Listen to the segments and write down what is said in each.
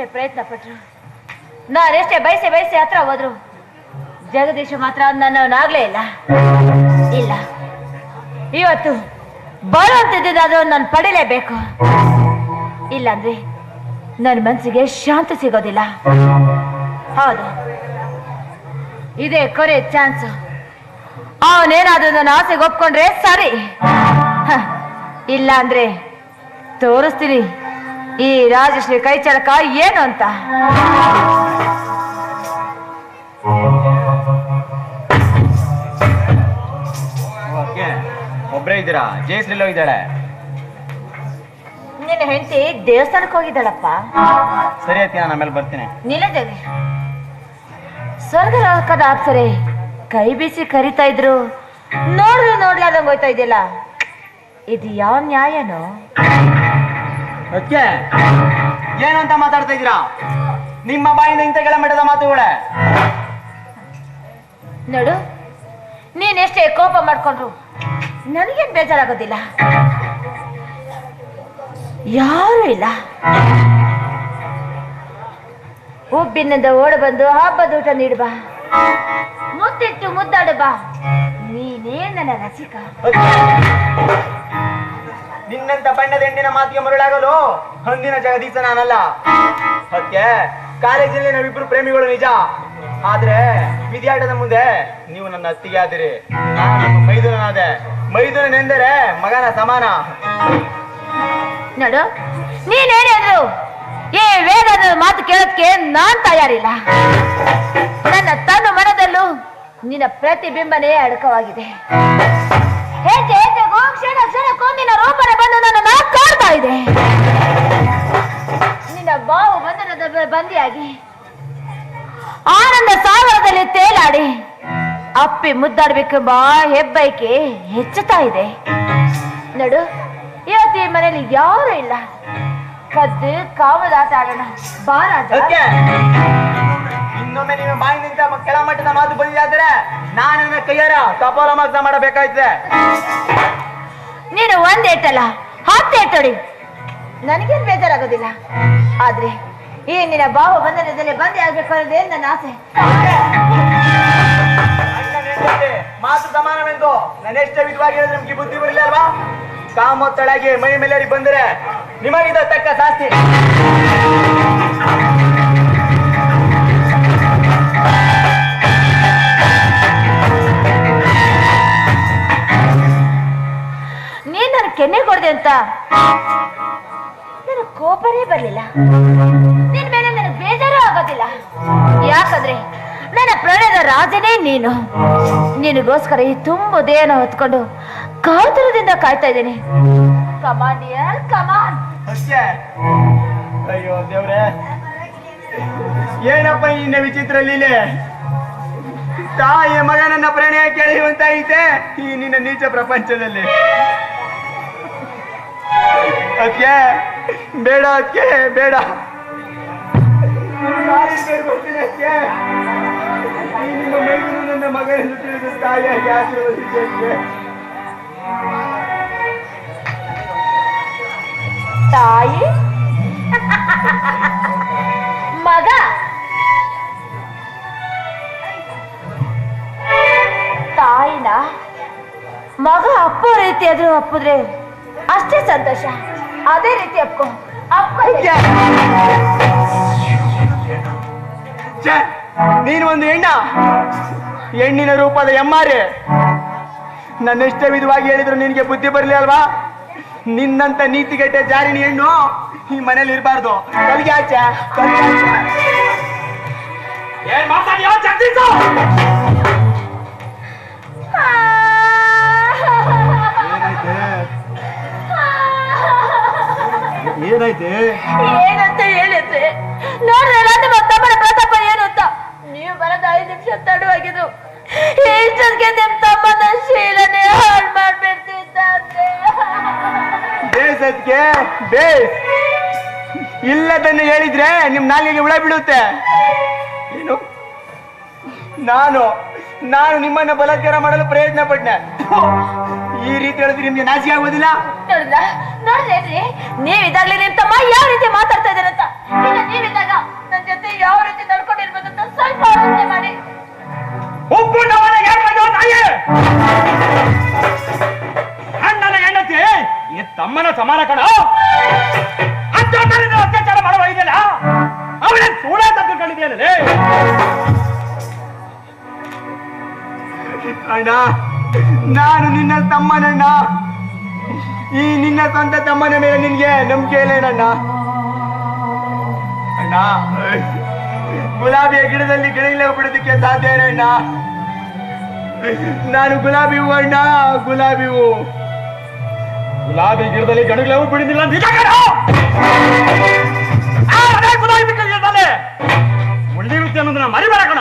ಎಷ್ಟೇ ಪ್ರಯತ್ನ ಪಟ್ರು. ನಾನೆಷ್ಟೇ ಬಯಸಿ ಬಯಸಿ ಹತ್ರ ಹೋದ್ರು. ಜಗದೀಶ ಮಾತ್ರ ನನ್ನವನಾಗ್ಲೇ ಇಲ್ಲ. ಇಲ್ಲ. ಇವತ್ತು ಬರುವಂತದ್ದಾದ್ರೂ ನಾನು ಪಡಿಲೇಬೇಕು. ಇಲ್ಲಾಂದ್ರೆ ನನ್ನ ಮನಸ್ಸಿಗೆ ಶಾಂತಿ ಸಿಗೋದಿಲ್ಲ. ಹೌದು. ಇದೇ ಕೊರೆ ಚಾನ್ಸ್. ಅವನೇನಾದ್ರೂ ನನ್ನ ಆಸೆಗೆ ಒಪ್ಕೊಂಡ್ರೆ ಸರಿ. ಇಲ್ಲ ಅಂದ್ರೆ ತೋರಿಸ್ತೀನಿ. ಈ ರಾಜಶ್ರೀ ಕೈ ಚಳಕ ಏನು ಅಂತ? ಒಬ್ಬರೇ ಇದ್ದೀರಾ? ಜಯಶ್ರೀಲೋ ಇದ್ದಾಳೆ. ನಿನ್ನ ಹೆಂಡತಿ ದೇವಸ್ಥಾನಕ್ಕೆ ಹೋಗಿದ್ದಾಳಪ್ಪ. ಸರಿ ಆಯ್ತು ನಾನು ಆಮೇಲೆ ಬರ್ತೀನಿ. ನಿಲ್ಲದೇವಿ ಸ್ವರ್ಗ ಲೋಕದ ಅಪ್ಸರೆ ಕೈ ಬೀಸಿ ಕರಿತಾ ಇದ್ರು. ನೋಡ್ರಿ ನೋಡ್ಲಾರ್ದಂಗೆ ಹೋಯ್ತಾ ಇದೆಯಲ್ಲ. ಇದು ಯಾವ ನ್ಯಾಯನೋ? ಅದಕ್ಕೆ ಏನು ಅಂತ ಮಾತಾಡ್ತಾ ಇದ್ದೀರಾ? ನಿಮ್ಮ ಬಾಯಿಂದ ಇಂಥ ಕೆಳಮಟ್ಟದ ಮಾತುಗಳೇ ನೋಡು ನೀನ್ ಎಷ್ಟೇ ಕೋಪ ಮಾಡ್ಕೊಂಡ್ರು ನನಗೇನ್ ಬೇಜಾರಾಗೋದಿಲ್ಲ. ಯಾರು ಇಲ್ಲ. ಉಬ್ಬಿನಿಂದ ಓಡ ಬಂದು ಹಬ್ಬದ ಊಟ ನೀಡು ಬಾ. ಮುತ್ತಿಟ್ಟು ಮುದ್ದಾಡು ಬಾ. ನೀನೇ ನನ್ನ ರಸಿಕ. ನಿನ್ನಂತ ಬಣ್ಣದ ಹೆಣ್ಣಿನ ಮಾತಿಗೆ ಮರುಳಾಗಲು ಹಂದಿನ ಜಗದೀಶ ನಾನಲ್ಲ. ಅದಕ್ಕೆ ಕಾಲೇಜಲ್ಲಿ ನಾವಿಬ್ರು ಪ್ರೇಮಿಗಳು ನಿಜ. ಆದ್ರೆ ವಿದ್ಯಾಟದ ಮುಂದೆ ನೀವು ನನ್ನ ಅತ್ತಿಗೆ ಆದಿರಿ. ನಾನು ಮೈದೂರನೆಂದರೆ ಮಗನ ಸಮಾನ. ನೋಡು ನೀನೇನೇನು ಈ ವೇದದ ಮಾತು ಕೇಳೋದಕ್ಕೆ ನಾನ್ ತಯಾರಿಲ್ಲ. ನನ್ನ ತನು ಮನದಲ್ಲೂ ನಿನ್ನ ಪ್ರತಿಬಿಂಬನೇ ಅಡಕವಾಗಿದೆ. ಹೆಜ್ಜೆ ಹೆಜ್ಜೆಗೂ ಕ್ಷಣ ಕ್ಷಣಕ್ಕೂ ನಿನ್ನ ರೂಪನೆ ಬಂದು ನನ್ನನ್ನು ಕಾಡ್ತಾ ಇದೆ. ನಿನ್ನ ಬಾವು ಬಂಧನದ ಬಂದಿಯಾಗಿ. ಆನಂದ ಸಾಗರದಲ್ಲಿ ತೇಲಾಡಿ. ಅಪ್ಪಿ ಮುದ್ದಾಡ್ಬೇಕೆಂಬ ಹೆಬ್ಬೈಕೆ ಹೆಚ್ಚುತ್ತಾ ಇದೆ. ನಡು ಇವತ್ತು ಈ ಮನೆಯಲ್ಲಿ ಯಾರು ಇಲ್ಲ. ಕದ್ದು ಕಾವಲಾಟ ಆಡೋಣ. ಬಾರಾಟ ಇನ್ನೊಮ್ಮೆ ನಿಮ್ಮ ಬಾಯಿನಿಂದ ಕೆಳಮಟ್ಟದ ಮಾತು ಬಂದಿದ್ದಾದ್ರೆ ನಾನು ಕೈಯಾರ ತಪಾಲ ಮಾಸ ಮಾಡಬೇಕಾಯ್ತದೆ. ನೀನು ಒಂದೇಟಲ್ಲ. ಹತ್ತೇಟಡಿ ನನಗೇನು ಬೇಜಾರಾಗೋದಿಲ್ಲ. ಆದ್ರೆ ಈ ನಿನ್ನ ಭಾವ ಬಂಧನದಲ್ಲಿ ಬಂದೇ ಆಗ್ಬೇಕು ಅನ್ನೋದೇ ನನ್ನ ಆಸೆ. ಮಾತು ಸಮಾನವೆಂದು. ನಾನು ಎಷ್ಟೇ ನಮ್ಗೆ ಬುದ್ಧಿ ಬರಲಿಲ್ಲ ಅಲ್ವಾ? ಕಾಮೊತ್ತಳಾಗಿ ಮೈ ಮೇಲೆ ಬಂದರೆ ನಿಮಗಿದ ತಕ್ಕ ಶಾಸ್ತಿ. ಕೆನ್ನೆ ಕೊಡ್ದೆ ಅಂತ? ನನಗೆ ಕೋಪನೇ ಬರಲಿಲ್ಲ. ನಿನ್ ಮೇಲೆ ನನಗೆ ಬೇಜಾರು ಆಗೋದಿಲ್ಲ. ಯಾಕಂದ್ರೆ ನನ್ನ ಪ್ರಣಯದ ರಾಜನೇ ನೀನು. ನಿನಗೋಸ್ಕರ ಈ ತುಂಬು ದೇಹನ ಹೊತ್ಕೊಂಡು ಕಾತುರದಿಂದ ಕಾಯ್ತಾ ಇದ್ದೀನಿ. ಕಮಾನ್ ಯಾರ್ ಕಮಾನ್ ಅಷ್ಟೇ. ಅಯ್ಯೋ, ದೇವ್ರೆ. ಏನಪ್ಪ ನಿನ್ನ ವಿಚಿತ್ರ ಲೀಲೆ? ತಾಯಿಯ ಮಗನನ್ನ ಪ್ರಣಯ ಐತೆ ಈ ನಿನ್ನ ನೀಚ ಪ್ರಪಂಚದಲ್ಲಿ. ಅದಕ್ಕೆ ಬೇಡ ಅದಕ್ಕೆ ಬೇಡ ತಾಯಿ ಬೇಡ್ಕೊಳ್ತೀನಿ ಅದ್ಕೆ. ಈ ನಿಮ್ಮ ಮೈದುನು ನನ್ನ ಮಗನೆಂದು ತಿಳಿದು ತಾಯಿಯಾಗಿ ಆಶೀರ್ವದಿಸಿ ಅದ್ಕೆ. ತಾಯಿ ಮಗ ತಾಯಿನ ಮಗ ಅಪ್ಪೋ ರೀತಿ ಆದ್ರೂ ಅಪ್ಪಿದ್ರೆ ಅಷ್ಟೇ ಸಂತೋಷ ಅದೇ ರೀತಿ ಅಪ್ಕೊ ಅಪ್ಪ ಛೆ! ಛೆ! ನೀನು ಒಂದು ಹೆಣ್ಣ. ಹೆಣ್ಣಿನ ರೂಪದ ಎಮ್ಮಾರೆ ನನ್ನೆಷ್ಟೇ ವಿಧವಾಗಿ ಹೇಳಿದ್ರು ನಿನಗೆ ಬುದ್ಧಿ ಬರಲಿ ಅಲ್ವಾ? ನಿನ್ನಂತ ನೀತಿಗೆಟ್ಟೆ ಜಾರಿಣಿ ಹೆಣ್ಣು ಈ ಮನೇಲಿ ಇರಬಾರ್ದು. ಕಲ್ಗೆ ಆಚೆ ಕಲ್ಗೆ ಆಚೆ ಏನ್ ಮಾತಾಡ್ಯೋ ಜಗದೀಶು? ಏನಾಯ್ತೆ ಏನಂತ ಹೇಳಿದ್ರೆ ನೋಡ್ರೆ ನನ್ನ ಮತ್ತೊಬ್ಬರ ಪ್ರತಾಪ ಏನು ಅಂತ. ನೀವು ಬರೋದು ಐದು ನಿಮಿಷ ತಡವಾಗಿದ್ದು. ಇಷ್ಟೊತ್ತಿಗೆ ನಿಮ್ ತಮ್ಮನ ಶೀಲನೆ ಹಾಳು ಮಾಡ್ಬಿಡ್ತಿದ್ದಾದ್ರೆ ಬೇಸ್ ಅದಕ್ಕೆ ಬೇಸ್. ಇಲ್ಲದನ್ನು ಹೇಳಿದ್ರೆ ನಿಮ್ ನಾಲಿಗೆ ಉಳ ಬಿಡುತ್ತೆ ಏನು? ನಾನು ನಾನು ನಿಮ್ಮನ್ನ ಬಲಾತ್ಕಾರ ಮಾಡಲು ಪ್ರಯತ್ನ ಪಟ್ಟೆ ಹೇಳಿದ್ರೆ ನಿಮ್ಗೆ ಆಗೋದಿಲ್ಲ? ನೀವ್ ಇದಾಗ್ಲಿ ನಿಮ್ ತಮ್ಮ ಯಾವ ರೀತಿ ಮಾತಾಡ್ತಾ ಇದ್ದಾರಂತ ಯಾವ ರೀತಿ ಅಣ್ಣನ ಹೆಂಡತಿ ಈ ತಮ್ಮನ ಸಮಾನ ಕಣ. ಅತ್ಯಾಚಾರ ಮಾಡುವ ಇದೆಯಲ್ಲ ಅವನ ಸೂಡ ತಪ್ಪಿಕೊಂಡಿದೆಯಲ್ಲ ಅಣ್ಣ ನಾನು ನಿನ್ನ ತಮ್ಮನಣ್ಣ. ಈ ನಿನ್ನ ಸ್ವಂತ ತಮ್ಮನ ಮೇಲೆ ನಿನ್ಗೆ ನಂಬಿಕೆ ಇಲ್ಲೇನಣ್ಣ ಅಣ್ಣ, ಗುಲಾಬಿಯ ಗಿಡದಲ್ಲಿ ಗಿಡಗಳೇ ಬಿಡೋದಕ್ಕೆ ಸಾಧ್ಯ ಅಣ್ಣ. ನಾನು ಗುಲಾಬಿ ಹೂ ಅಣ್ಣ, ಗುಲಾಬಿ ಹೂ. ಗುಲಾಬಿ ಗಿಡದಲ್ಲಿ ಗಣಗಳು ಬಿಡಿದಿಲ್ಲ ಉಳಿದಿರುತ್ತೆ ಅನ್ನೋದನ್ನ ಮರಿಬೇಡ ಕಣ.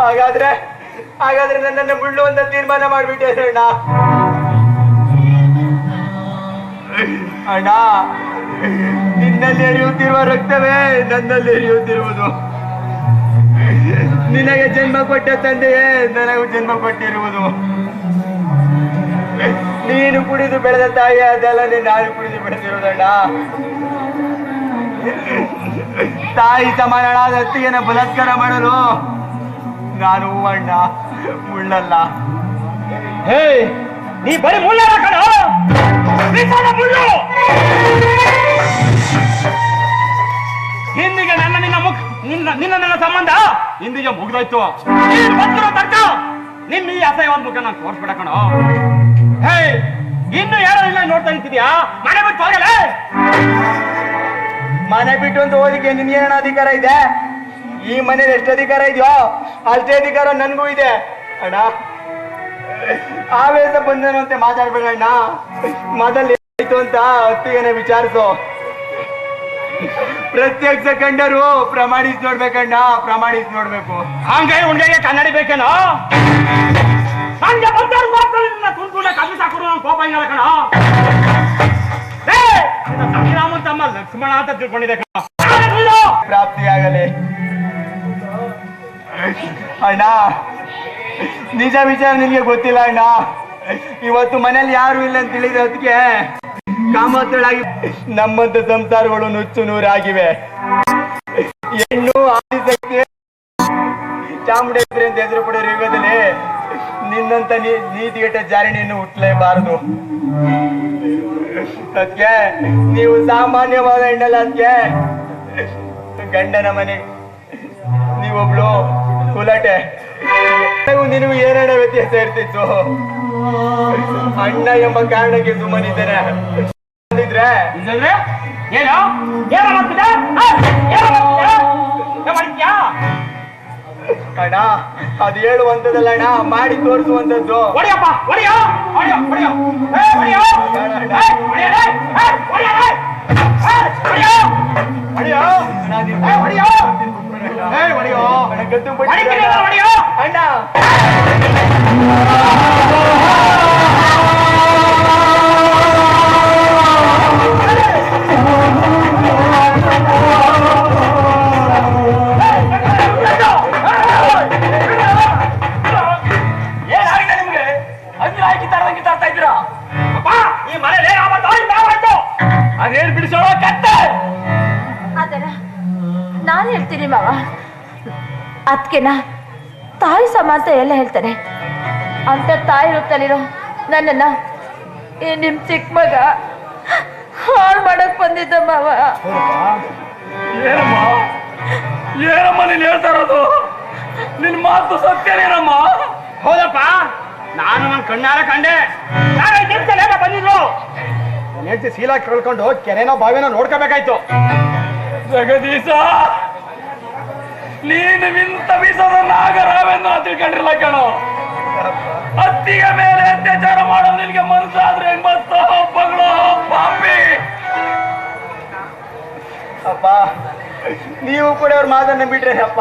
ಹಾಗಾದ್ರೆ ಹಾಗಾದ್ರೆ ನನ್ನನ್ನು ಅಂತ ತೀರ್ಮಾನ ಮಾಡಿಬಿಟ್ಟೆ, ಅಣ್ಣ. ಅಣ್ಣ, ನಿನ್ನಲ್ಲಿ ಎರಿಯುತ್ತಿರುವ ರಕ್ತವೇ ನನ್ನಲ್ಲಿ ಎರಿಯುತ್ತಿರುವುದು ನಿನಗೆ ಜನ್ಮ ಕೊಟ್ಟ ತಂದೆಯೇ ನನಗೂ ಜನ್ಮ ಕೊಟ್ಟಿರುವುದು. ನೀನು ಕುಡಿದು ಬೆಳೆದ ತಾಯಿ ಅದೆಲ್ಲ, ನಾನು ಕುಡಿದು ಬೆಳೆದಿರುವುದಣ್ಣ ತಾಯಿ ಸಮಾನಳಾದ ಅತ್ತಿಗೆನ ಬಲಾತ್ಕಾರ ಮಾಡಲು ನಾನು ಅಣ್ಣ ಮುಳ್ಳಲ್ಲ. ಹೇ ನೀ ಬರೀ ಮುಳ್ಳ ಕಣ. ಮುಳ್ಳು. ಇಂದಿಗೆ ನನ್ನ ನಿನ್ನ ಮುಖ ನಿನ್ನ ನಿನ್ನ ನನ್ನ ಸಂಬಂಧ? ಇಂದಿಗೆ ಮುಗ್ದಾಯ್ತು. ನೀನು ಬಂದಿರೋ ತರ್ಕ ನಿನ್ನ ಈ ಅಸಹ್ಯವಾದ ಮುಖ ನಾನು ತೋರಿಸ್ಬಿಡ ಕಣ. ಹೇ ಇನ್ನು ಯಾರೋ ಇಲ್ಲ ನೋಡ್ತಾ ನಿಂತಿದ್ಯಾ? ಮನೆ ಬಿಟ್ಟು ಹೋಗಲ್ಲ ಮನೆ ಬಿಟ್ಟು ಅಂತ ಹೋಲಿಕ್ಕೆ ನಿನ್ಗೇನ ಅಧಿಕಾರ ಇದೆ? ಈ ಮನೇಲಿ ಎಷ್ಟು ಅಧಿಕಾರ ಇದೆಯೋ ಅಷ್ಟೇ ಅಧಿಕಾರ ನನ್ಗೂ ಇದೆ. ಅಣ್ಣ. ಆವೇಶ ಬಂದನು ಅಂತ ಮಾತಾಡ್ಬೇಡ ಅಣ್ಣ. ಮೊದಲು ಏನಾಯ್ತು ಅಂತ ಅತ್ತಿಗೆನೆ ವಿಚಾರಿಸು. ಪ್ರತ್ಯಕ್ಷ ಕಂಡರು ಪ್ರಮಾಣಿಸಿ ನೋಡ್ಬೇಕಣ್ಣ ಪ್ರಮಾಣಿಸಿ ನೋಡ್ಬೇಕು. ಹಂಗೆ ಉಂಡೆಗೆ ಕನ್ನಡಿ ಬೇಕೇನೋ? ಹಂಗೆ ಬಂದವ್ರು ಮಾತಾಡಿ ಸಾಕರು ನನ್ನ ಕೋಪ ಹಿಂಗಲ್ಲ ಕಣ. ಸಂಗ್ರಾಮನ್ ತಮ್ಮ ಲಕ್ಷ್ಮಣ ಅಂತ ತಿಳ್ಕೊಂಡಿದೆ ಕಣ? ಪ್ರಾಪ್ತಿಯಾಗಲಿ. ಅಣ್ಣ ನಿಜ ವಿಚಾರ ನಿನ್ಗೆ ಗೊತ್ತಿಲ್ಲ ಅಣ್ಣ. ಇವತ್ತು ಮನೇಲಿ ಯಾರು ಇಲ್ಲ ಅಂತ ತಿಳಿದ ಅದಕ್ಕೆ ಕಾಮತ್ತಳಾಗಿ ನಮ್ಮಂತ ಸಂಸಾರಗಳು ನುಚ್ಚು ನೂರಾಗಿವೆ. ಹೆಣ್ಣು ಆದಿಸಕ್ಕೆ ಚಾಮುಂಡೇಶ್ವರಿ ಅಂತ ಹೆಸರು ಪಡೆಯುವ ಯುಗದಲ್ಲಿ ನಿನ್ನಂತ ನೀತಿಗೆಟ್ಟ ಜಾರಿಣಿಯನ್ನು ಹುಟ್ಟಲೇಬಾರದು. ಅದಕ್ಕೆ ನೀವು ಸಾಮಾನ್ಯವಾದ ಹೆಣ್ಣಲ್ಲ ಅದಕ್ಕೆ ಗಂಡನ ಮನೆ. ನೀವೊಬ್ಳು ಕುಲಟೆ. ನನಗೂ ನಿನಗೂ ಏನೇನ ವ್ಯತ್ಯಾಸ ಇರ್ತಿತ್ತು. ಅಣ್ಣ ಎಂಬ ಕಾರಣಕ್ಕೆ ಸುಮ್ಮನಿದ್ದೇನೆ. ಅಂದಿದ್ರೆ ಏನು? ಅಣ್ಣ ಅದು ಹೇಳುವಂತದಲ್ಲ ಅಣ್ಣ ಮಾಡಿ ತೋರಿಸುವಂತದ್ದು ಹೊಡಿಯಪ್ಪ ಹೊಡಿಯೋ ಹೊಡಿಯೋ ಹೊಡಿಯೋ. ಹೊಡಿಯೋ. ಹೊಡಿಯೋ ಹೊಡಿಯೋ ಹೊಡಿಯೋ. ಹೊಡಿಯೋ. ಅಣ್ಣ, ಮಾವ ಅದಕ್ಕೆನ ತಾಯಿ ಸಮ ಅಂತ ಎಲ್ಲ ಹೇಳ್ತಾನೆ. ಅಂತ ತಾಯಿ ರೂಪದಲ್ಲಿರೋ ನನ್ನನ್ನ ಈ ನಿಮ್ ಚಿಕ್ಕ ಮಗ ಹಾಳು ಮಾಡಕ್ ಬಂದಿದ್ದ ಮಾವ. ಏನಮ್ಮ? ಏನಮ್ಮ ನೀನ್ ಹೇಳ್ತಾ ಇರೋದು? ನಿನ್ ಮಾತು ಸತ್ಯನೇನಮ್ಮ? ಹೌದಪ್ಪ ನಾನು ನನ್ನ ಕಣ್ಣಾರ ಕಂಡೆ. ನಿಲ್ಸಲೇಕ ಬಂದಿದ್ರು ಹೆಂಡತಿ ಸೀಲಾ ಕೇಳ್ಕೊಂಡು ಕೆರೆನೋ ಬಾವಿನೋ ನೋಡ್ಕೋಬೇಕಾಯ್ತು. ಜಗದೀಶ! ನೀನು ವಿಂತ ಬೀಸದ ನಾಗರಾವೆಂದು ನಾ ತಿಳ್ಕೊಂಡಿರ್ಲ ಕಣೋ. ಅತ್ತಿಗೆ ಮೇಲೆ ಅತ್ಯಾಚಾರ ಮಾಡೋದು ನಿನಗೆ ಮನಸ್ಸಾದ್ರೆ ಹೆಂಗ್ ಬರ್ತೋ ಬಗಳು ಪಾಪಿ ಅಪ್ಪ ನೀವು ಕೂಡ ಅವ್ರ ಮಾತನ್ನ ಬಿಟ್ರೆ ಅಪ್ಪ.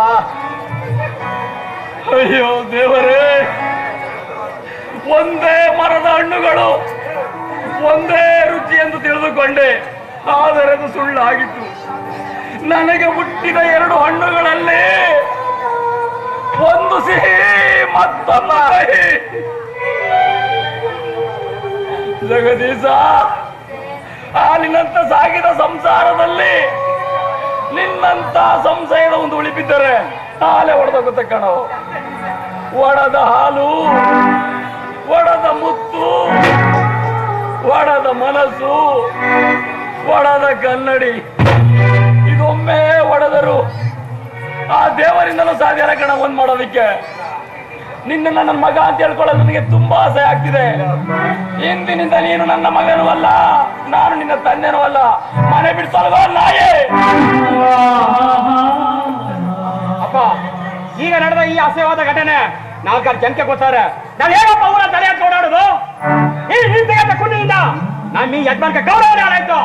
ಅಯ್ಯೋ ದೇವರೇ ಒಂದೇ ಮರದ ಹಣ್ಣುಗಳು ಒಂದೇ ರುಚಿ ಎಂದು ತಿಳಿದುಕೊಂಡೆ. ಆದರೆ ಅದು ಸುಳ್ಳಾಗಿತ್ತು. ನನಗೆ ಹುಟ್ಟಿದ ಎರಡು ಹಣ್ಣುಗಳಲ್ಲಿ ಒಂದು ಸಿಹಿ, ಮತ್ತೊಂದು ಜಗದೀಶ ಹಾಲಿನಂತ ಸಾಗಿದ ಸಂಸಾರದಲ್ಲಿ ನಿನ್ನಂತ ಸಂಶಯದ ಒಂದು ಉಳಿಬಿದ್ದರೆ ಹಾಲೆ ಒಡೆದೋಗುತ್ತೆ ಕಣವು ಒಡದ ಹಾಲು, ಒಡದ ಮುತ್ತು, ಒಡದ ಮನಸ್ಸು, ಒಡದ ಕನ್ನಡಿ. ಇದೊಮ್ಮೆ ಒಡೆದರು ಆ ದೇವರಿಂದಲೂ ಸಾಧ್ಯ ಇಲ್ಲ ಕಣ ಒಂದ್ ಮಾಡೋದಕ್ಕೆ. ನಿನ್ನ ನನ್ನ ಮಗ ಅಂತ ಹೇಳ್ಕೊಳ್ಳೋದು ನನಗೆ ತುಂಬಾ ಆಸೆ ಆಗ್ತಿದೆ. ಇಂದಿನಿಂದ ನೀನು ನನ್ನ ಮಗನೂ ಅಲ್ಲ, ನಾನು ನಿನ್ನ ತಂದೆನೂ ಅಲ್ಲ. ಮನೆ ಬಿಡ್ಸಲ್ವ ನಾಯೇ? ಅಪ್ಪ, ಈಗ ನಡೆದ ಈ ಅಸಹ್ಯವಾದ ಘಟನೆ ನಾಲ್ಕಾರು ಜನಕ್ಕೆ ಗೊತ್ತಾರೆ ನಾನು ಹೇಗಪ್ಪ ಊರ ತಲೆ ಓಡಾಡುದು? ಈ ಹಿಂದೆ ಕುಂಡಿಯಿಂದ ನಮ್ಮ ಈ ಯಜಮಾನ್ಕ ಗೌರವ ಹಾಳಾಯ್ತು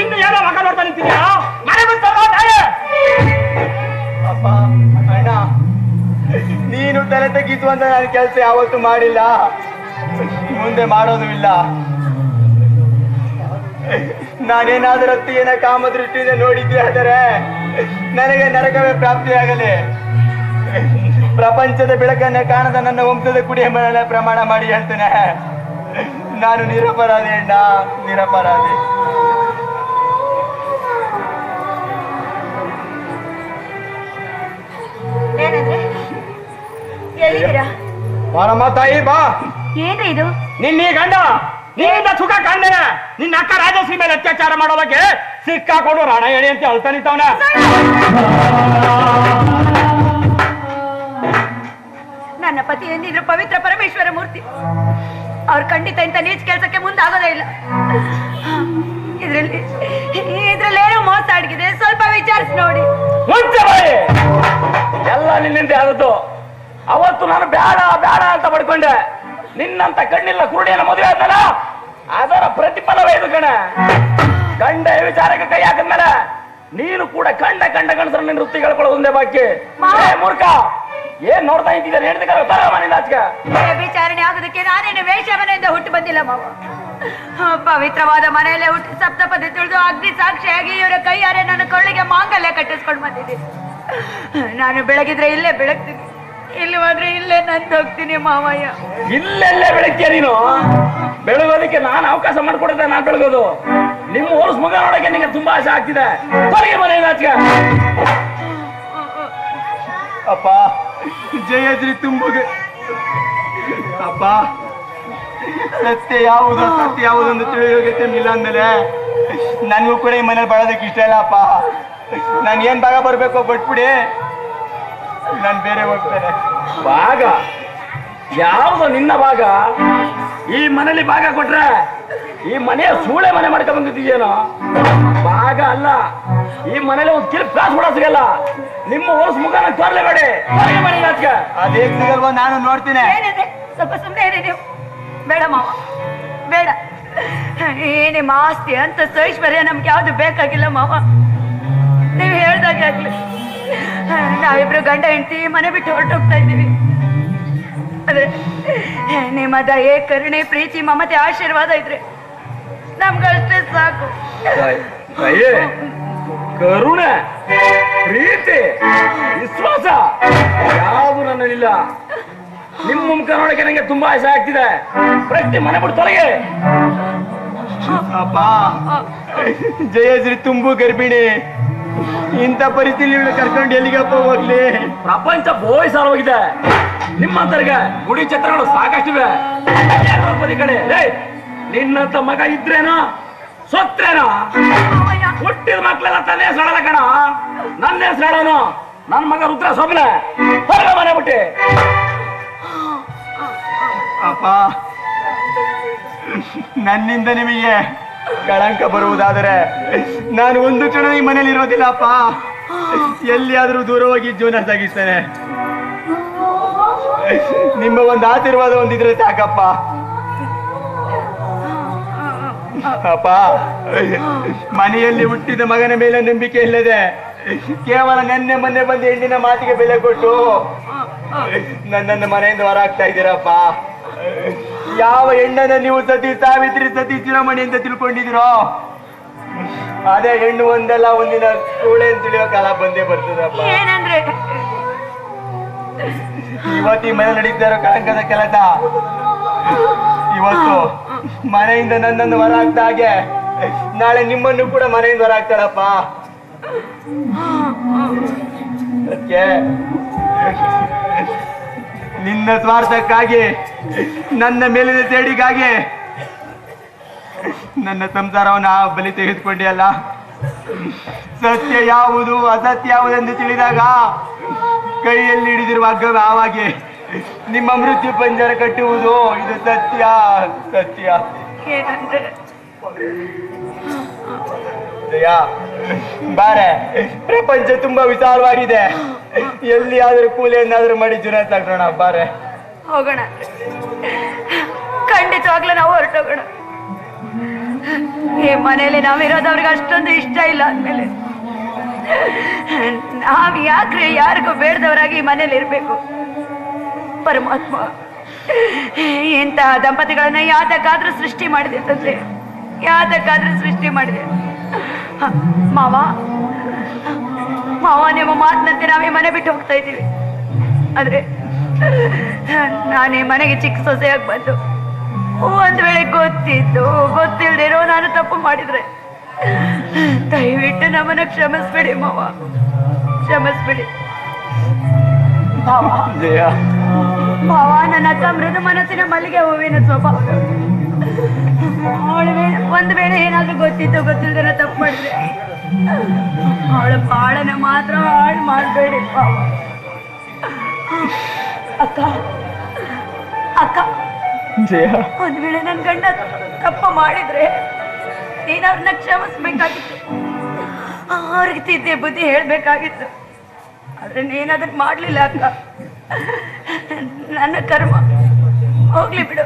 ಇನ್ನು ಏನೋ ಮಗ ನೋಡ್ತಾ ನಿಂತಿದ್ಯಾ? ಮನೆ ಬಿಟ್ಟು ಅಪ್ಪ ಅಣ್ಣ, ನೀನು ತಲೆ ತೆಗಿಸುವಂತ ನಾನು ಕೆಲಸ ಯಾವತ್ತು ಮಾಡಿಲ್ಲ. ಮುಂದೆ ಮಾಡೋದು ಇಲ್ಲ. ನಾನೇನಾದ್ರೂ ಅತ್ತಿಗೆನ ಕಾಮದೃಷ್ಟಿಯಿಂದ ನೋಡಿದ್ದೆ ಆದರೆ ನನಗೆ ನರಕವೇ ಪ್ರಾಪ್ತಿಯಾಗಲಿ. ಪ್ರಪಂಚದ ಬೆಳಕನ್ನ ಕಾಣದ ನನ್ನ ವಂಶದ ಕುಡಿಯ ಪ್ರಮಾಣ ಮಾಡಿ ಹೇಳ್ತೇನೆ. ನಾನು ನಿರಪರಾಧಿ ಅಣ್ಣ, ನಿರಪರಾಧಿ. ಎಲ್ಲಿದ್ದೀರಾ ಬಾರಮ್ಮ ತಾಯಿ ಬಾ. ಏನ್ರಿ ಇದು? ನಿನ್ನ ಈ ಗಂಡ ನಿನ್ನಿಂದ ಸುಖ ಕಾಣ ನಿನ್ನ ಅಕ್ಕ ರಾಜಶ್ರೀ ಮೇಲೆ ಅತ್ಯಾಚಾರ ಮಾಡೋದಕ್ಕೆ ಸಿಕ್ಕಾಕೊಂಡು ರಾಣ ಹೇಳಿ ಅಂತ ಹೇಳ್ತಾ ನಿಂತವನ. ನನ್ನ ಪತಿ ಎಂದಿದ್ರು ಪವಿತ್ರ ಪರಮೇಶ್ವರ ಮೂರ್ತಿ. ಅವ್ರು ಖಂಡಿತ ಇಂಥ ನೀಚ್ ಕೆಲ್ಸಕ್ಕೆ ಮುಂದಾಗೋದೇ ಇಲ್ಲ. ಇದ್ರಲ್ಲಿ ಇದ್ರಲ್ಲಿ ಏನೋ ಮೋಸ ಅಡಗಿದೆ ಸ್ವಲ್ಪ ವಿಚಾರಿಸಿ ನೋಡಿ. ಮುಂಚೆ ಎಲ್ಲ ನಿನ್ನಿಂದ ಆದದ್ದು. ಅವತ್ತು ನಾನು ಬೇಡ ಬೇಡ ಅಂತ ಪಡ್ಕೊಂಡೆ. ನಿನ್ನಂತ ಕಣ್ಣಿಲ್ಲ ಕುರುಡಿಯನ್ನು ಮದುವೆ ಆದ್ನಲ್ಲ ಅದರ ಪ್ರತಿಫಲವೇ ಇದು ಕಣ. ಗಂಡ ವಿಚಾರಕ್ಕೆ ಕೈ ಹಾಕಿದ್ಮೇಲೆ ನೀನು ಕೂಡ ಕಂಡ ಕಂಡ ಗಂಡಸರ ನಿನ್ನ ವೃತ್ತಿ ಕಳ್ಕೊಳ್ಳೋದು ಒಂದೇ ಬಾಕಿ. ಮೂರ್ಖ ಏನ್ ನೋಡ್ತಾ ಇದ್ದಿದ್ದಾರೆ ಹೇಳ್ತಿದ್ದಾರೆ ವಿಚಾರಣೆ ಆಗೋದಕ್ಕೆ ನಾನೇನು ವೇಷ ಮನೆಯಿಂದ ಹುಟ್ಟು ಬಂದಿಲ್ಲ ಮಾವ. ಪವಿತ್ರವಾದ ಮನೆಯಲ್ಲೇ ಹುಟ್ಟಿ ಸಪ್ತಪದಿ ತಿಳಿದು ಅಗ್ನಿ ಸಾಕ್ಷಿಯಾಗಿ ಇವರ ಕೈಯಾರೆ ನನ್ನ ಕೊಳ್ಳಿಗೆ ಮಾಂಗಲ್ಯ ಕಟ್ಟಿಸ್ಕೊಂಡು ಬಂದಿದ್ದೀನಿ. ನಾನು ಬೆಳಗಿದ್ರೆ ಇಲ್ಲೇ ಬೆಳಗ್ತೀನಿ. ಇಲ್ಲಿ ಹೋದ್ರೆ ಇಲ್ಲೇ ನಂದು ಹೋಗ್ತೀನಿ ಮಾವಯ್ಯ. ಇಲ್ಲೆಲ್ಲೇ ಬೆಳಗ್ಗೆ ನೀನು? ಬೆಳಗೋದಕ್ಕೆ ನಾನು ಅವಕಾಶ ಮಾಡ್ಕೊಡುತ್ತೆ ನಾನು ಬೆಳಗೋದು? ನಿಮ್ಮ ಹೋಲ್ಸ್ ಮಗ ನೋಡಕ್ಕೆ ನಿಮಗೆ ತುಂಬಾ ಆಸೆ ಆಗ್ತಿದೆ. ಹೊರಗೆ ಮನೆ ನಾಚಿಕ. ಅಪ್ಪ ಜಯಜ್ರಿ ತುಂಬುಗೆ. ಅಪ್ಪ ಸತ್ಯ ಯಾವುದು ಸತ್ಯ ಯಾವುದು ಅಂತ ತಿಳಿಯೋಗತ್ತೆ ಇಲ್ಲ ಅಂದಮೇಲೆ ನನಗೂ ಕೂಡ ಈ ಮನೇಲಿ ಬಾಳೋದಕ್ಕೆ ಇಷ್ಟ ಇಲ್ಲ ಅಪ್ಪ. ನಾನು ಏನ್ ಭಾಗ ಬರ್ಬೇಕು ಕೊಟ್ಬಿಡಿ ನಾನು ಬೇರೆ ಹೋಗ್ತೇನೆ. ಭಾಗ? ಯಾವುದು ನಿನ್ನ ಭಾಗ? ಈ ಮನೇಲಿ ಭಾಗ ಕೊಟ್ರೆ ಈ ಮನೆಯ ಸೂಳೆ ಮನೆ ಮಾಡ್ಕೊಂಡ್ ಬಂದಿದ್ದೀಯೇನೋ? ಭಾಗ ಅಲ್ಲ. ಈ ಮನೇಲಿ ಒಂದು ಕಿಲ್ ಕಾಸು ಕೂಡ ಸಿಗಲ್ಲ. ನಿಮ್ಮ ಹೊಲಸು ಮುಖನ ತೋರ್ಲೇಬೇಡಿ. ಹೊರಗೆ ಮನೆ ನಾಚಿಕೆ ಅದೇ ಸಿಗಲ್ವೋ ನಾನು ನೋಡ್ತೀನಿ. ಏನಿದೆ? ಸ್ವಲ್ಪ ಸುಮ್ಮನೆ ಇರಿ ನೀವು. ಬೇಡ ಮಾವ. ಬೇಡ. ಈ ಮಾಸ್ತಿ ಆಸ್ತಿ ಅಂತ ಸೈಶ್ವರ್ಯ ನಮ್ಗೆ ಯಾವ್ದು ಬೇಕಾಗಿಲ್ಲ ಮಾವ. ನೀವು ಹೇಳ್ದಾಗೆ ಆಗ್ಲಿ. ನಾವಿಬ್ರು ಗಂಡ ಹೆಂಡತಿ ಮನೆ ಬಿಟ್ಟು ಹೊರಟೋಗ್ತಾ ಇದ್ದೀವಿ. ಅದೇ ನಿಮ್ಮ ದಯೆ ಕರುಣೆ ಪ್ರೀತಿ ಮಮತೆ ಆಶೀರ್ವಾದ ಇದ್ರೆ ನಮ್ಗಷ್ಟೇ ಸಾಕು. ಅಯ್ಯೇ ಕರುಣೆ ಪ್ರೀತಿ ವಿಶ್ವಾಸ ಯಾವುದು ನನ್ನಲ್ಲಿಲ್ಲ. ನಿಮ್ಮ ಮುಖ ನೋಡಕ್ಕೆ ನಂಗೆ ತುಂಬಾ ಆಸೆ ಆಗ್ತಿದೆ. ಪ್ರತಿ ಮನೆ ಬಿಟ್ಟು ತೊಲಗೆ. ಅಪ್ಪ ಜಯಶ್ರೀ ತುಂಬು ಗರ್ಭಿಣಿ. ಇಂಥ ಪರಿಸ್ಥಿತಿ ಕರ್ಕೊಂಡು ಎಲ್ಲಿಗಪ್ಪ ಹೋಗ್ಲಿ? ಪ್ರಪಂಚ ಬೋಯ್ ಹೋಗಿದೆ. ನಿಮ್ಮಂತರಿಗೆ ಗುಡಿ ಚಿತ್ರಗಳು ಸಾಕಷ್ಟಿವೆ. ಬದಿ ಕಡೆ. ನಿನ್ನಂತ ಮಗ ಇದ್ರೇನೋ? ಸೊತ್ರೇನೋ ಹುಟ್ಟಿದ ಮಕ್ಳೆಲ್ಲ ತನ್ನ ಹೆಸರಲ್ಲ ಕಣ. ನನ್ನ ಹೆಸರಾಡೋನು ನನ್ನ ಮಗ ರುದ್ರ ಸೊಬ್ನೆ. ಹೊರಗ ಮನೆ ಬಿಟ್ಟಿ. ಅಪ್ಪ ನನ್ನಿಂದ ನಿಮಗೆ ಕಳಂಕ ಬರುವುದಾದರೆ ನಾನು ಒಂದು ಕ್ಷಣ ಈ ಮನೇಲಿ ಇರೋದಿಲ್ಲ, ಅಪ್ಪ. ಎಲ್ಲಿಯಾದ್ರೂ ದೂರ ಹೋಗಿ ಜೀವನ ಸಾಗಿಸ್ತೇನೆ. ನಿಮ್ಮ ಒಂದು ಆಶೀರ್ವಾದ ಒಂದಿದ್ರೆ ಸಾಕಪ್ಪ. ಅಪ್ಪ, ಮನೆಯಲ್ಲಿ ಹುಟ್ಟಿದ ಮಗನ ಮೇಲೆ ನಂಬಿಕೆ ಇಲ್ಲದೆ ಕೇವಲ ನೆನ್ನೆ ಮೊನ್ನೆ ಬಂದು ಹೆಣ್ಣಿನ ಮಾತಿಗೆ ಬೆಲೆ ಕೊಟ್ಟು ನನ್ನನ್ನು ಮನೆಯಿಂದ ಹೊರ ಹಾಕ್ತಾ ಇದ್ದೀರಪ್ಪ. ಯಾವ ಹೆಣ್ಣನ್ನ ನೀವು ಸತಿ ಸಾವಿತ್ರಿ ಸತಿ ಚಿರಮಣಿ ಅಂತ ಅದೇ ಹೆಣ್ಣು ಒಂದಲ್ಲ ಒಂದಿನ ಅಂತ ತಿಳಿಯೋ ಕಾಲ ಬಂದೇ ಬರ್ತದಪ್ಪ. ಏನಂದ್ರೆ? ಇವತ್ತು ಈ ಮನೆ ನಡೀತಾ ಇರೋ ಕಳಂಕದ ಕೆಲಸ. ಇವತ್ತು ಮನೆಯಿಂದ ನನ್ನನ್ನು ಹೊರ ಹಾಕ್ತಾ ಹಾಗೆ ನಾಳೆ ನಿಮ್ಮನ್ನು ಕೂಡ ಮನೆಯಿಂದ ಹೊರ ಆಗ್ತಾಳಪ್ಪ ಅದಕ್ಕೆ ನಿನ್ನ ಸ್ವಾರ್ಥಕ್ಕಾಗಿ ನನ್ನ ಮೇಲಿನ ಸೇಡಿಗಾಗಿ ನನ್ನ ಸಂಸಾರವನ್ನ ಬಲಿ ತೆಗೆದುಕೊಂಡೆ ಅಲ್ಲ ಸತ್ಯ ಯಾವುದು, ಅಸತ್ಯ ಯಾವುದೆಂದು ತಿಳಿದಾಗ ಕೈಯಲ್ಲಿ ಹಿಡಿದಿರುವ ಹಗ್ಗ ಆವಾಗೆ ನಿಮ್ಮ ಮೃತ್ಯು ಪಂಜರ ಕಟ್ಟುವುದು. ಇದು ಸತ್ಯ ಸತ್ಯ. ಬಾರೆ, ಪ್ರಪಂಚ ತುಂಬಾ ವಿಶಾಲವಾಗಿದೆ. ಎಲ್ಲಿಯಾದರೂ ಕೂಲಿಯನ್ನಾದ್ರೂ ಮಾಡಿ ಜುನ ತಗೋಣ ಬಾರೆ. ಹೋಗೋಣ. ಖಂಡಿತವಾಗ್ಲೂ ನಾವು ಹೊರಟೋಗೋಣ. ಈ ಮನೆಯಲ್ಲಿ ನಾವಿರೋದವ್ರಿಗೆ ಅಷ್ಟೊಂದು ಇಷ್ಟ ಇಲ್ಲ ಅಂದಮೇಲೆ. ನಾವ್ ಯಾಕ್ರೆ ಯಾರಿಗೂ ಬೇಡದವರಾಗಿ ಈ ಮನೇಲಿ ಇರ್ಬೇಕು. ಪರಮಾತ್ಮ ಇಂತಹ ದಂಪತಿಗಳನ್ನ ಯಾತಕ್ಕಾದ್ರೂ ಸೃಷ್ಟಿ ಮಾಡಿದೆ ತಂದ್ರೆ ಯಾತಕ್ಕಾದ್ರೂ ಸೃಷ್ಟಿ ಮಾಡಿದೆ. ಮಾವ ಮಾವ, ನಿಮ್ಮ ಮಾತಿನಂತೆ ನಾವೇ ಮನೆ ಬಿಟ್ಟು ಹೋಗ್ತಾ ಇದ್ದೀವಿ. ಆದ್ರೆ ನಾನೇ ಮನೆಗೆ ಚಿಕ್ಕ ಸೊಸೆಯಾಗಿ ಬಂದು ಒಂದ್ ವೇಳೆ ಗೊತ್ತಿದ್ದು ಗೊತ್ತಿಲ್ದಿರೋ ನಾನು ತಪ್ಪು ಮಾಡಿದ್ರೆ. ದಯವಿಟ್ಟು ನಮ್ಮನ್ನ ಕ್ಷಮಿಸ್ಬಿಡಿ ಮಾವ. ಕ್ಷಮಿಸ್ಬಿಡಿ. ಭಾವ ನನ್ನ ಅಕ್ಕ ಮೃದು ಮನಸ್ಸಿನ ಮಲ್ಲಿಗೆ ಹೂವಿನ ಸ್ವಭಾವ ಅವಳ ಒಂದ್ ವೇಳೆ ಏನಾದ್ರೂ ಗೊತ್ತಿತ್ತು ಗೊತ್ತಿಲ್ದಿರ ತಪ್ಪು ಮಾಡಿದ್ರೆ. ಅವಳು ಬಾಳನ ಮಾತ್ರ ಹಾಳು ಮಾಡಬೇಡಿ ಅಕ್ಕ ಅಕ್ಕ. ಒಂದ್ ವೇಳೆ ನನ್ ಗಂಡ ತಪ್ಪ ಮಾಡಿದ್ರೆ ನೀನ್ ಅವ್ರನ್ನ ಕ್ಷಮಿಸ್ಬೇಕಾಗಿತ್ತು. ಅವ್ರಿಗೆ ತಿದ್ದೆ ಬುದ್ಧಿ ಹೇಳ್ಬೇಕಾಗಿತ್ತು. ಆದ್ರೆ ನೀನ್ ಅದಕ್ಕೆ ಮಾಡ್ಲಿಲ್ಲ ಅಕ್ಕ. ನನ್ನ ಕರ್ಮ. ಹೋಗ್ಲಿ ಬಿಡು.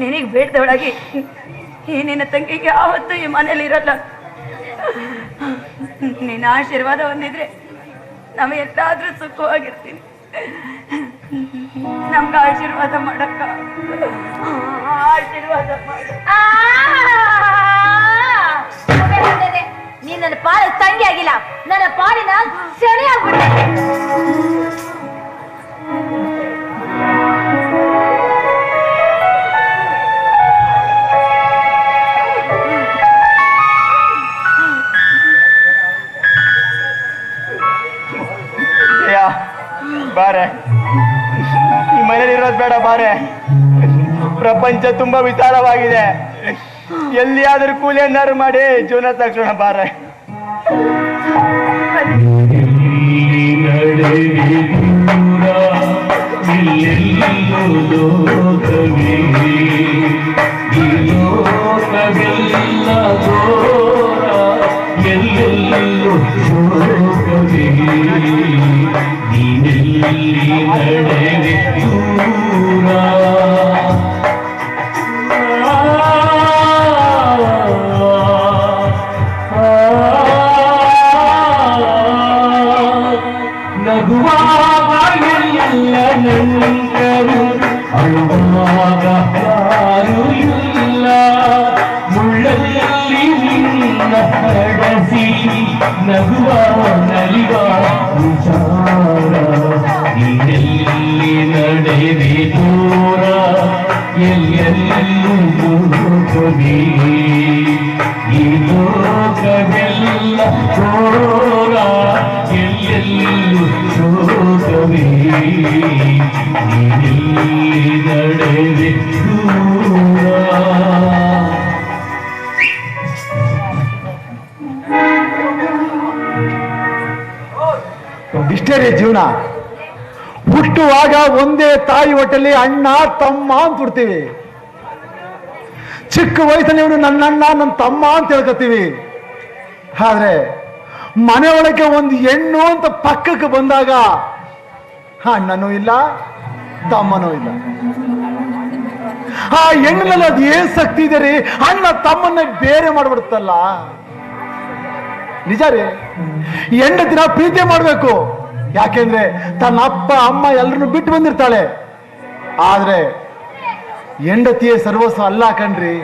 ನಿನಗೆ ಬೇಡ್ದವಳಾಗಿ ಈ ನಿನ್ನ ತಂಗಿಗೆ ಯಾವತ್ತೂ ಈ ಮನೇಲಿ ಇರಲ್ಲ. ನಿನ್ನ ಆಶೀರ್ವಾದ ಹೊಂದಿದ್ರೆ ನಾವು ಎಲ್ಲಾದ್ರೂ ಸುಖವಾಗಿರ್ತೀನಿ. ನಮ್ಗೆ ಆಶೀರ್ವಾದ ಮಾಡಕ್ಕ. ಆಶೀರ್ವಾದ ನೀನ್ ನನ್ನ ಪಾಲ ತಂಗಿ ಆಗಿಲ್ಲ. ನನ್ನ ಪಾಲಿನ ಸೆರೆ ಆಗ್ಬಿಟ್ಟೆ ಬಾರೆ. ಈ ಮನೇಲಿ ಇರೋದು ಬೇಡ ಬಾರೆ. ಪ್ರಪಂಚ ತುಂಬಾ ವಿಶಾಲವಾಗಿದೆ. ಎಲ್ಲಿಯಾದ್ರೂ ಕೂಲಿಯನ್ನಾರು ಮಾಡಿ ಜೀವನ ತಕ್ಷಣ ಬಾರೆ. ನಗುವಾಗ never ಹುಟ್ಟುವಾಗ ಒಂದೇ ತಾಯಿ ಹೊಟ್ಟೆಲಿ ಅಣ್ಣ, ತಮ್ಮ ಅಂತ ಹುಡ್ತೀವಿ. ಚಿಕ್ಕ ವಯಸ್ಸಲ್ಲಿ ಇವನು ನನ್ನ ಅಣ್ಣ ನನ್ನ ತಮ್ಮ ಅಂತ ಹೇಳ್ಕೊತೀವಿ. ಆದ್ರೆ ಒಳಗೆ ಒಂದು ಹೆಣ್ಣು ಅಂತ ಪಕ್ಕಕ್ಕೆ ಬಂದಾಗ ಅಣ್ಣನೂ ಇಲ್ಲ, ತಮ್ಮನೂ ಇಲ್ಲ. ಆ ಹೆಣ್ಣಿನಲ್ಲಿ ಅದು ಏನ್ ಶಕ್ತಿ ಇದೆ ರೀ? ಅಣ್ಣ ತಮ್ಮನ್ನ ಬೇರೆ ಮಾಡ್ಬಿಡುತ್ತಲ್ಲ. ನಿಜ ರೀ? ಹೆಂಡತಿನ ಪ್ರೀತಿ ಮಾಡ್ಬೇಕು. ಯಾಕೆಂದ್ರೆ ತನ್ನ ಅಪ್ಪ ಅಮ್ಮ ಎಲ್ಲರನ್ನು ಬಿಟ್ಟು ಬಂದಿರ್ತಾಳೆ. ಆದ್ರೆ ಹೆಂಡತಿಯೇ ಸರ್ವಸ್ವ ಅಲ್ಲ ಕಣ್ರಿ.